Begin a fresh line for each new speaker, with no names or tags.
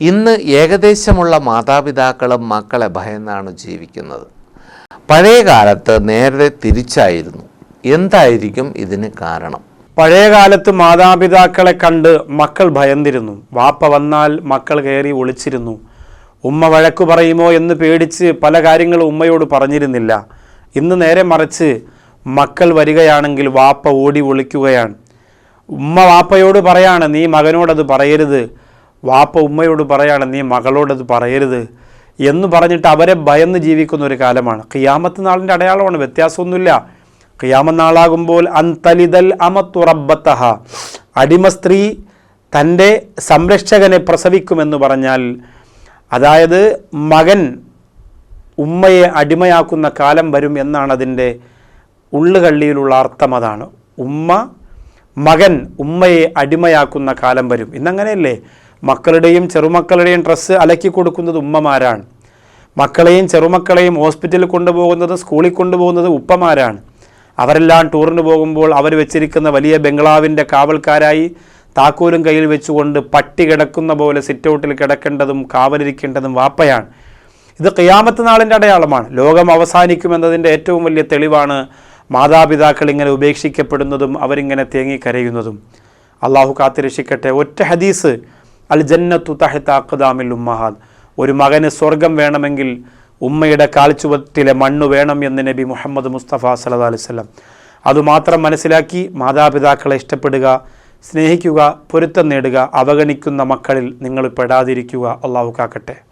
ഇന്ന് ഏകദേശമുള്ള മാതാപിതാക്കളും മക്കളെ ഭയന്നാണ് ജീവിക്കുന്നത്. പഴയ കാലത്ത് നേരെ തിരിച്ചായിരുന്നു. എന്തായിരിക്കും ഇതിന് കാരണം?
പഴയ കാലത്ത് മാതാപിതാക്കളെ കണ്ട് മക്കൾ ഭയന്നിരുന്നു. വാപ്പ വന്നാൽ മക്കൾ കയറി ഒളിച്ചിരുന്നു. ഉമ്മ വഴക്കു പറയുമോ എന്ന് പേടിച്ച് പല കാര്യങ്ങളും ഉമ്മയോട് പറഞ്ഞിരുന്നില്ല. ഇന്ന് നേരെ മറിച്ച് മക്കൾ വരികയാണെങ്കിൽ വാപ്പ ഓടി ഒളിക്കുകയാണ്. ഉമ്മ വാപ്പയോട് പറയാണ് നീ മകനോടത് പറയരുത്. വാപ്പ ഉമ്മയോട് പറയാണ് നീ മകളോടത് പറയരുത്. എന്ന് പറഞ്ഞിട്ട് അവരെ ഭയന്ന് ജീവിക്കുന്ന ഒരു കാലമാണ്. ഖിയാമത്ത് നാളിന്റെ അടയാളമാണ് വ്യത്യാസമൊന്നുമില്ല. ഖിയാമ നാളാകുമ്പോൾ അന്തലിതൽ അമത്തുറബത്തഹ അടിമ സ്ത്രീ തന്റെ സംരക്ഷകനെ പ്രസവിക്കുമെന്ന് പറഞ്ഞാൽ അതായത് മകൻ ഉമ്മയെ അടിമയാക്കുന്ന കാലം വരും എന്നാണ് അതിന്റെ ഉള്ളുകള്ളിയിലുള്ള അർത്ഥം അതാണ്. ഉമ്മ മകൻ ഉമ്മയെ അടിമയാക്കുന്ന കാലം വരും. ഇന്നങ്ങനെയല്ലേ? മക്കളുടെയും ചെറുമക്കളുടെയും ഡ്രസ്സ് അലക്കി കൊടുക്കുന്നത് ഉമ്മമാരാണ്. മക്കളെയും ചെറുമക്കളെയും ഹോസ്പിറ്റലിൽ കൊണ്ടുപോകുന്നത് സ്കൂളിൽ കൊണ്ടുപോകുന്നത് ഉപ്പമാരാണ്. അവരെല്ലാം ടൂറിന് പോകുമ്പോൾ അവർ വെച്ചിരിക്കുന്ന വലിയ ബംഗ്ലാവിന്റെ കാവൽക്കാരായി താക്കോലും കയ്യിൽ വെച്ചുകൊണ്ട് പട്ടി കിടക്കുന്ന പോലെ സിറ്റൗട്ടിൽ കിടക്കേണ്ടതും കാവലിരിക്കേണ്ടതും വാപ്പയാണ്. ഇത് കയ്യാമത്ത് നാളിന്റെ അടയാളമാണ്. ലോകം അവസാനിക്കുമെന്നതിന്റെ ഏറ്റവും വലിയ തെളിവാണ് മാതാപിതാക്കൾ ഇങ്ങനെ ഉപേക്ഷിക്കപ്പെടുന്നതും അവരിങ്ങനെ തേങ്ങി കരയുന്നതും. അള്ളാഹു കാത്തിരക്ഷിക്കട്ടെ. ഒറ്റ ഹദീസ് അൽ ജന്നത്തു തഹത്ത അഖ്ദാമിൽ ഉമ്മഹാദ്. ഒരു മകന് സ്വർഗം വേണമെങ്കിൽ ഉമ്മയുടെ കാൽച്ചുവത്തിലെ മണ്ണ് വേണം എന്ന് നബി മുഹമ്മദ് മുസ്തഫ സല്ലല്ലാഹു അലൈഹി വസല്ലം. അതുമാത്രം മനസ്സിലാക്കി മാതാപിതാക്കളെ ഇഷ്ടപ്പെടുക സ്നേഹിക്കുക പൊരുത്തം നേടുക അവഗണിക്കുന്ന മക്കളിൽ നിങ്ങൾ പെടാതിരിക്കുക. അള്ളാഹു കാക്കട്ടെ.